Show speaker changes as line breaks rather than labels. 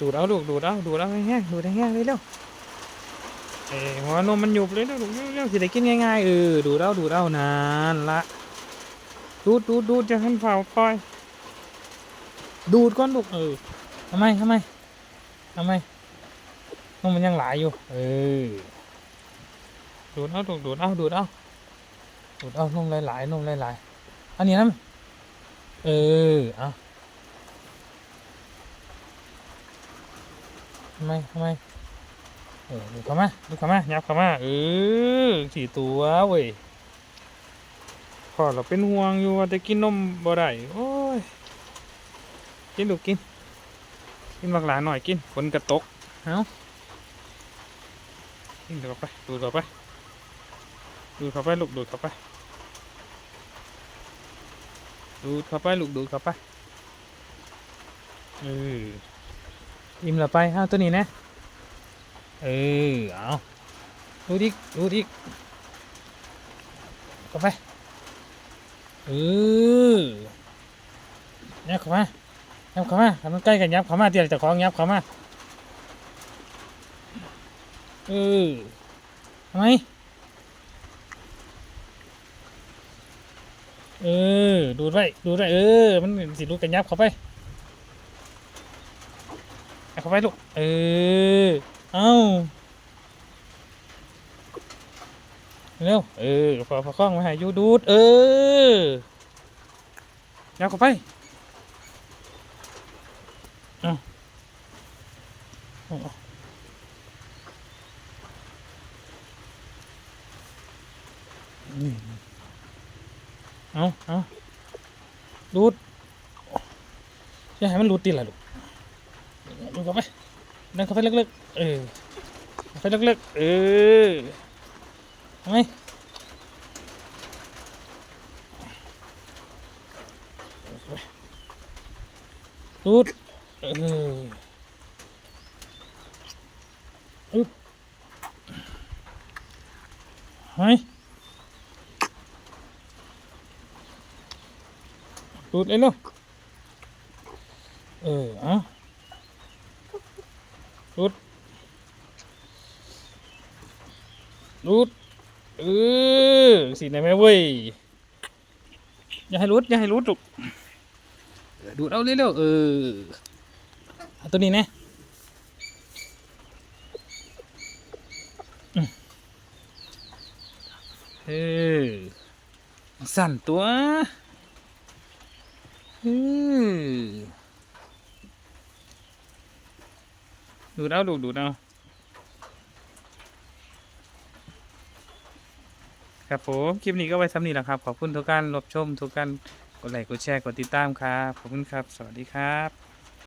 ดูดเอาลูกดูดเอาดูดเอาแห้งดูดแห้งเลยเร็วเอ้หัวนมมันหยุบเลยเร็วลูกเร็วเร็วสิได้กินง่ายๆเออดูดเอาดูดเอานานละดูดดูดดูดจะให้เผาปล่อย ดูดก้อนลูกเออทำไมทำไมทำไมนมมันยังหลายอยู่ เออดูดเอาดูดดูดเอาดูดเอาดูดเอานมหลายๆนมหลายๆอันนี้นะเออเอาำไมทำไมเออดูเข้ามาดูเข้ามายับเข้ามาเออสี่ตัวเว้ยพอเราเป็นห่วงอยู่ว่าจะกินนมบ่ได้โอ้ยกินลูกิน กินบักหลาหน่อยกินฝนกระตกเอากินเข้าไปดูดเข้าไปดูดเข้าไปลูกดูดเข้าไปดูดเข้าไปลูกดูดเข้าไปเออ อิ่มและไปเอาตัวนี้นะ เออ เอาดูดิดูดิเข้าไป เออเนี่ยเข้ามายับเข้ามาทำมันใกล้กันยับเข้ามาเดี๋ยวจะของยับเข้ามา เออทำไมเออ ดูดไว้ ดูดไว้ เออ มันสิดูดกันยับเข้าไป เข้าไปลูก เออ เอาเร็ว เออพอพอคล้องมาให้ยูดูด เออยับเข้าไปนี่เอาเอาดูดจะให้มันรูดตีละลูก เข้าไปดันเข้าไปลึกๆเออเข้าไปลึกๆเออทำไมดูดเอออึ๊บเฮ้ยดูดเลยลูกเออเอา ดูดดูดเออสีไหนแม่เว้ย อย่าให้รุดอย่าให้รุดลูกดูดเอาเร็วๆเออตัวนี้นะเออสั่นตัว เอืม ดูดเอาดูดดูดเอาครับผมคลิปนี้ก็ไว้ซ้ำนี้แหละครับ ขอบคุณทุกการรับชมทุกการกดไลค์กดแชร์กดติดตามครับขอบคุณครับ สวัสดีครับ